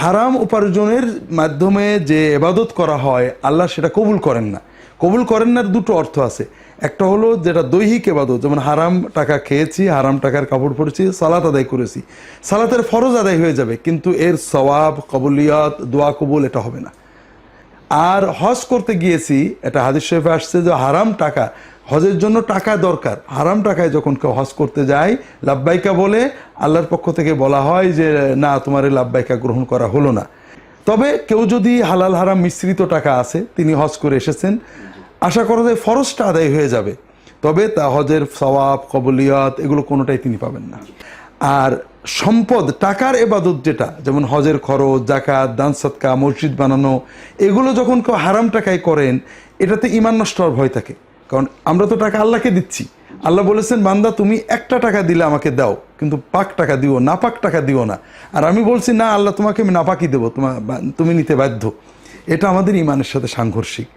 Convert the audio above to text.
হারাম উপার্জনের মাধ্যমে যে এবাদত করা হয়, আল্লাহ সেটা কবুল করেন না। কবুল করেন না, দুটো অর্থ আছে। একটা হলো যেটা দৈহিক এবাদত, যেমন হারাম টাকা খেয়েছি, হারাম টাকার কাপড় পরেছি, সালাত আদায় করেছি। সালাতের ফরজ আদায় হয়ে যাবে, কিন্তু এর সওয়াব, কবুলিয়ত, দোয়া কবুল এটা হবে না। আর হজ করতে গিয়েছি, এটা হাদিস শরীফে আসছে যে হারাম টাকা, হজের জন্য টাকা দরকার। হারাম টাকায় যখন কেউ হজ করতে যায় লাভবাইকা বলে, আল্লাহর পক্ষ থেকে বলা হয় যে, না, তোমার লাভবাইকা গ্রহণ করা হলো না। তবে কেউ যদি হালাল হারাম মিশ্রিত টাকা আছে, তিনি হজ করে এসেছেন। আশা করা যায় ফরজটা আদায় হয়ে যাবে। তবে তা হজের সওয়াব, কবলিয়ত, এগুলো কোনোটাই তিনি পাবেন না। আর সম্পদ, টাকার এবাদত যেটা, যেমন হজের খরচ জাকাত দান সৎকা, মসজিদ বানানো, এগুলো যখন কেউ হারাম টাকায় করেন, এটাতে ইমান নষ্ট হওয়ার ভয় থাকে। কারণ আমরা তো টাকা আল্লাহকে দিচ্ছি। আল্লাহ বলেছেন, বান্দা, তুমি একটা টাকা দিলে আমাকে দাও, কিন্তু পাক টাকা দিও না পাক টাকা দিও না। আর আমি বলছি, না, আল্লাহ, তোমাকে আমি না নাপাকি দেবো তোমার তুমি নিতে বাধ্য। এটা আমাদের ইমানের সাথে সাংঘর্ষিক।